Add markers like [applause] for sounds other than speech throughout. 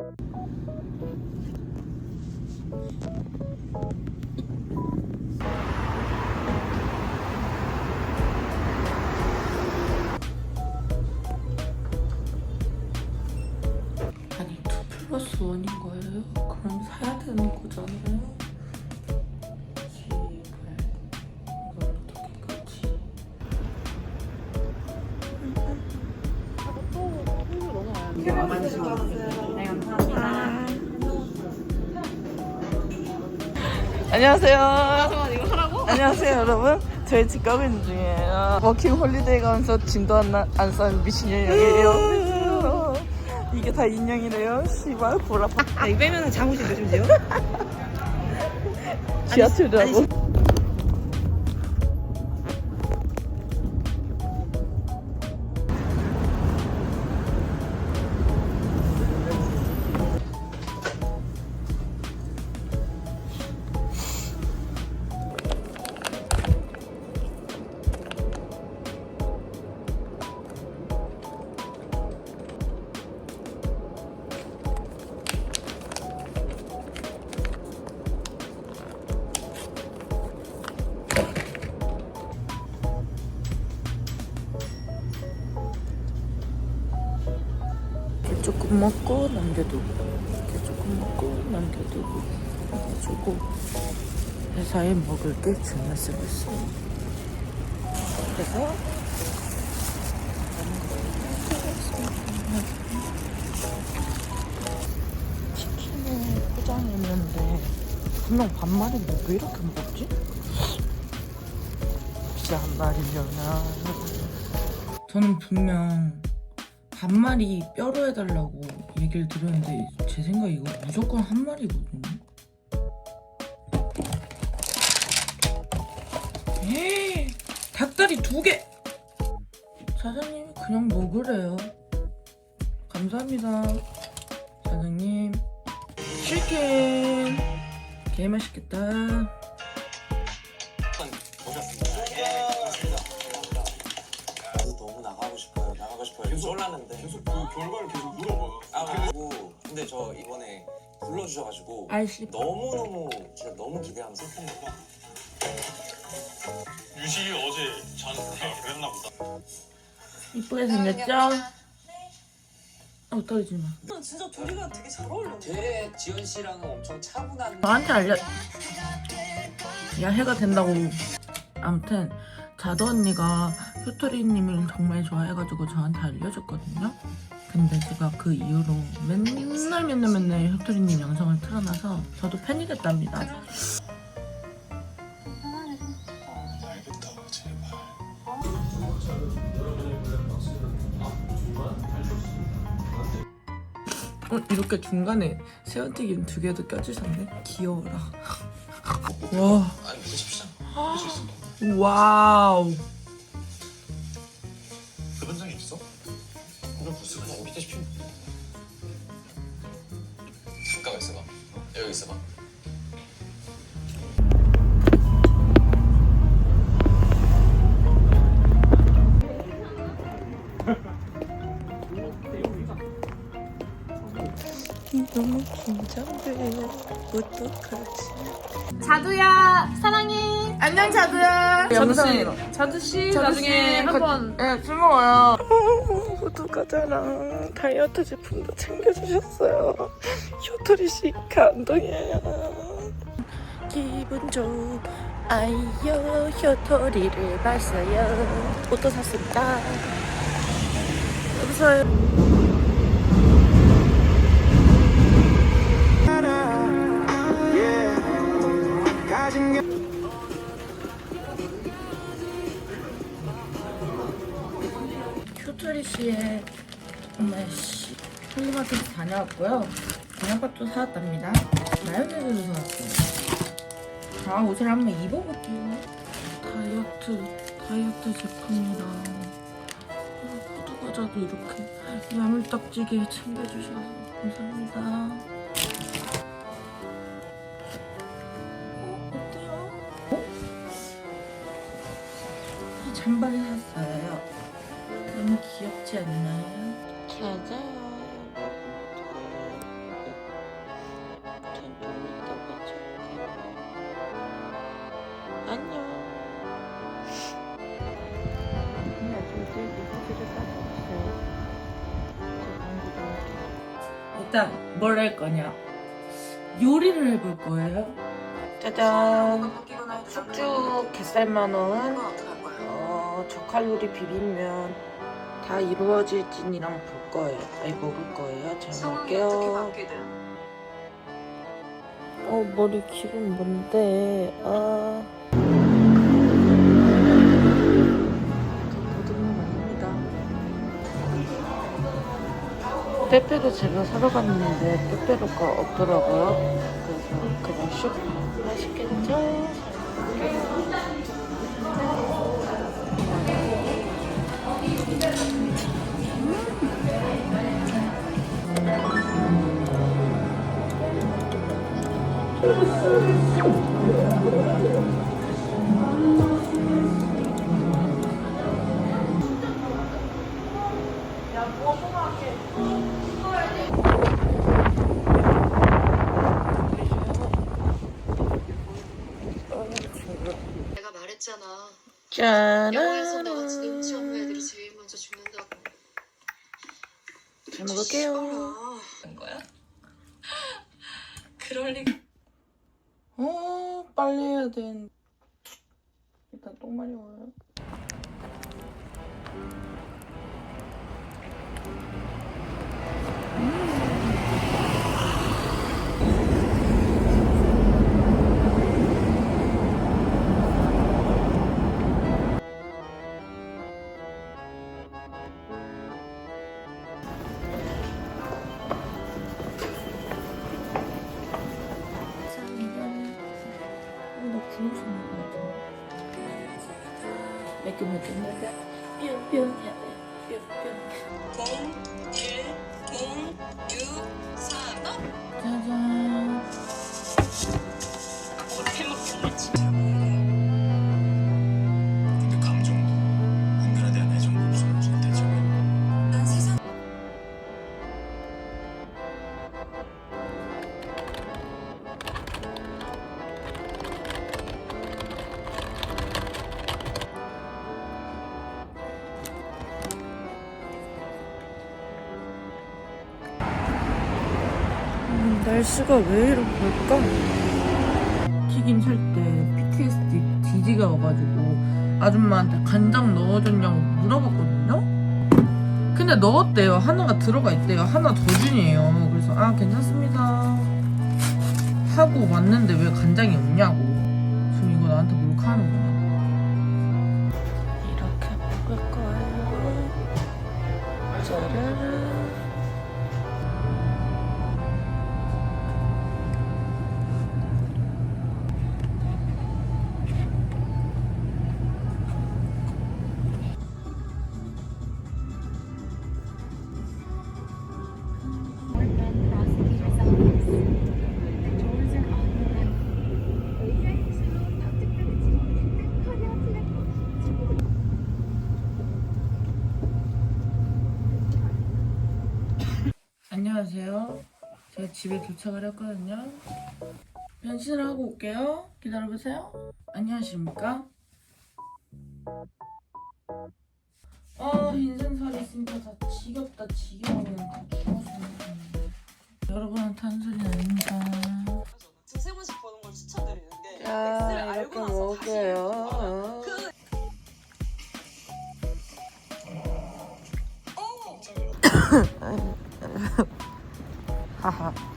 아니 2 플러스 1인 거예요? 그럼 사야 되는 거잖아요? 제발 이걸 어떻 안녕하세요. 안녕하세요, 여러분. 저희 집 가고 있는 중이에요. 워킹 홀리데이 가면서 짐도 안, 나- 안싼 미친년이에요. 이게 다 인형이래요. 씨발, 보라파. 아, 이거 빼면 잠옷이 몇좀 돼요? [laughs] 지하철이라고. 먹고 남겨두고 이렇게 조금 먹고 남겨두고 해가지고 회사에 먹을 게 존나 쓰고 있어요 그래서 치킨을 포장했는데 분명 반말인데 왜 이렇게 먹었지? 혹시 한 마리려나 저는 분명 반 마리 뼈로 해달라고 얘기를 드렸는데 제 생각에 이거 무조건 한 마리거든요. 에이, 닭다리 두 개. 사장님이 그냥 먹으래요. 감사합니다. 사장님. 치킨. 개 맛있겠다. 저도 싶어요. 계속 그 결과를 계속 물어봐요. 아 그리고 근데 저 이번에 불러주셔가지고 아이씨. 너무 너무 진짜 너무 기대하면서 했는데 유식이 어제 자는데 그랬나 보다. 이쁘게 생겼죠? 어, 떨지 마. 진짜 둘이가 되게 잘 어울려. 되레 지연 씨랑은 엄청 차분한 너한테 알려. 야 해가 된다고. 아무튼 자도 언니가 효토리님을 정말 좋아해가지고 저한테 알려줬거든요. 근데 제가 그 이후로 맨날 맨날 맨날 효토리님 영상을 틀어놔서 저도 팬이 됐답니다. 어, 이렇게 중간에 새우튀김 두 개도 껴주셨네. 귀여워라. [laughs] 와, 아니 드십시오. 와 그렇죠? 네, 네, 네. 잠들면 어떡하지? 자두야 사랑해. 안녕 자두야. 영상으로. 자두 씨 자두 나중에 한번 예, 술 먹어요. 어떡하잖아. 다이어트 제품도 챙겨주셨어요. 효토리 씨 감동이에요. 기분 좋은 아이요 효토리를 봤어요. 옷도 샀습니다. 여보세요. 2시에 엄마씨 컬리마켓 다녀왔고요. 저녁밥도 사왔답니다. 마요네즈도 사왔어요 아 옷을 한번 입어볼게요. 다이어트 다이어트 제품이랑 호두과자도 어, 이렇게 야물딱지게 챙겨주셔서 감사합니다. 그렇지 않나요? 찾아요. 안녕. 일단 뭘 할 거냐? 요리를 해볼 거예요. 짜잔. 숙주 갯살 만원. 어, 저칼로리 비빔면. 다 이루어질 찐이랑 볼 거예요. 아니 먹을 거예요. 잘 먹을게요. 어 머리 기분 뭔데? 아. 도둑놈 아닙니다. 빼빼로 제가 사러 갔는데 빼빼로가 없더라고요. 그래서 그냥 슉 맛있겠죠? 내가 말했잖아. 짠. 영화에서 너같이 눈치 없는 애들이 제일 먼저 죽는다고. 잘 먹을게요. 한 거야? 그럴 리가. 어 빨리 해야 돼. 일 날씨가 왜 이럴까? 튀김 살 때 PTSD 디지가 와가지고 아줌마한테 간장 넣어줬냐고 물어봤거든요? 근데 넣었대요. 하나가 들어가 있대요. 하나 더 준이에요. 그래서 아 괜찮습니다. 하고 왔는데 왜 간장이 없냐고. 지금 이거 나한테 몰카하는 거냐. 안녕하세요. 제가 집에 도착을 했거든요. 변신을 하고 올게요. 기다려보세요. 안녕하십니까? 아, 인생살이 있으니까 다 지겹다, 지겨워. 다 죽었어. 여러분한테 하는 소리는 아닙니다. 하하.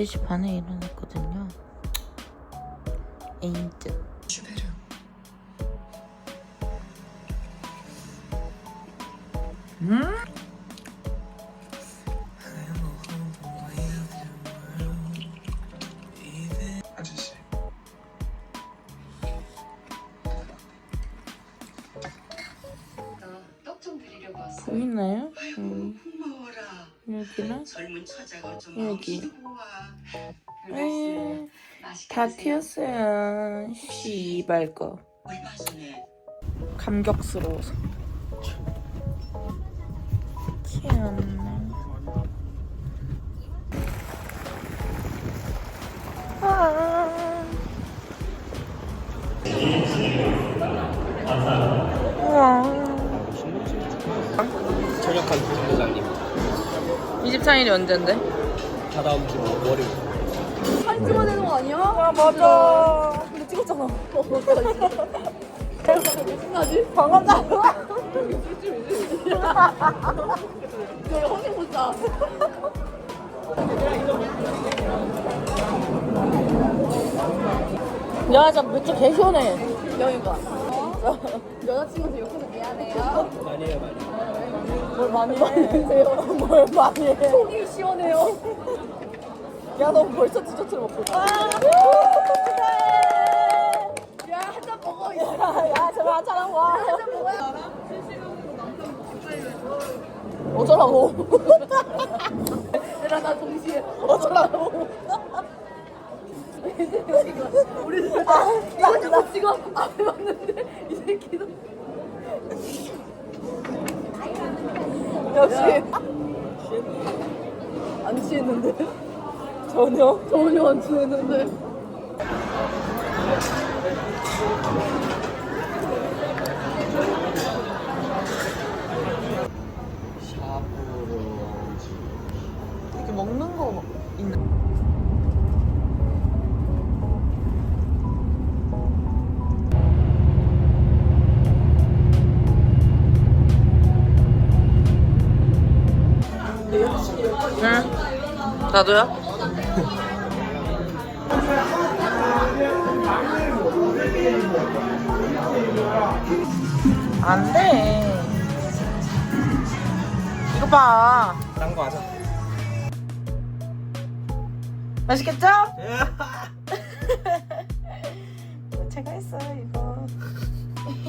4시 반에 일어났거든요 에인트 음? 아저씨. 보이나요? 음, 좀 여기. 다. 튀었어요. 씨발 거. 감격스러워서. 튀었나? 아. 우와. 전역한 부장님 23일이 언젠데? 다다음 주 월요일 찍어야 되는 거 아니야? 아 맞아. 근데 찍었잖아. 신나지? 방금 나. 야, honey 보자. 야, 진짜 맥주 개 시원해. 여기가. 여자친구한테 욕해서 미안해요. 많이 해요 많이 뭘 많이 해주세요. 뭘 많이 해. 속이 시원해요. 야, 너 벌써 디저트를 먹고 있다. 야, 한잔 먹어. 야, 야, 제발 한잔 하고 와. 한잔 먹어야 어쩌라고. 얘랑 나 동시에. 어쩌라고. 우리 이거 나 지금 앞에 봤는데 이 새끼도 역시 안 취했는데 전혀. 전혀 안 취했는데 이렇게 먹는 거 있는. 응. 나도요? 안 돼. 이거 봐. 딴 거 하자 맛있겠죠? [laughs] 제가 했어요 이거. 맛있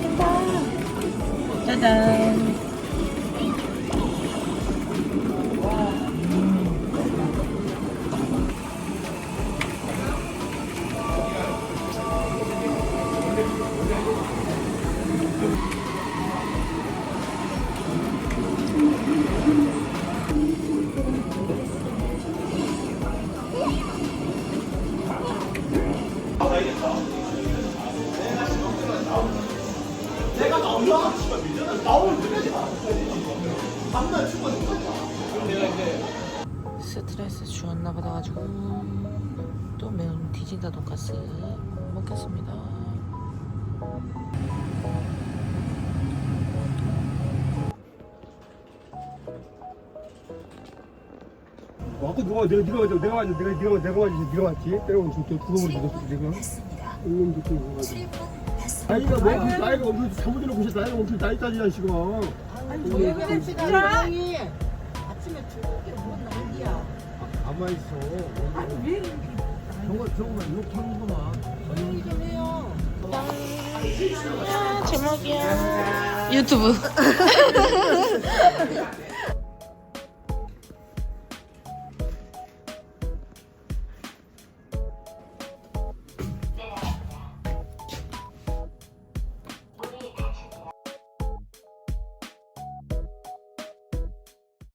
겠다. 짜잔. 디진다 돈가스 먹겠습니다. 아까 누가 내가 네가 맞아 내가 맞아 내가 네가 내가 맞지 네가 맞지? 때려고 지금 또 구멍을 묻었어 지금. 이놈 듣고 가지고 나이가 뭐 나이가 엄청 잘못해놓고 있어 나이가 엄청 나이까지야 지금. 아니 왜 그래 시간이 아침에 출근길 뭔 난리야. 가만 있어. 아니 왜 저거 저거만 이렇게 하는구만 조용히 좀 해요 아, 제목이야. 유튜브. [laughs]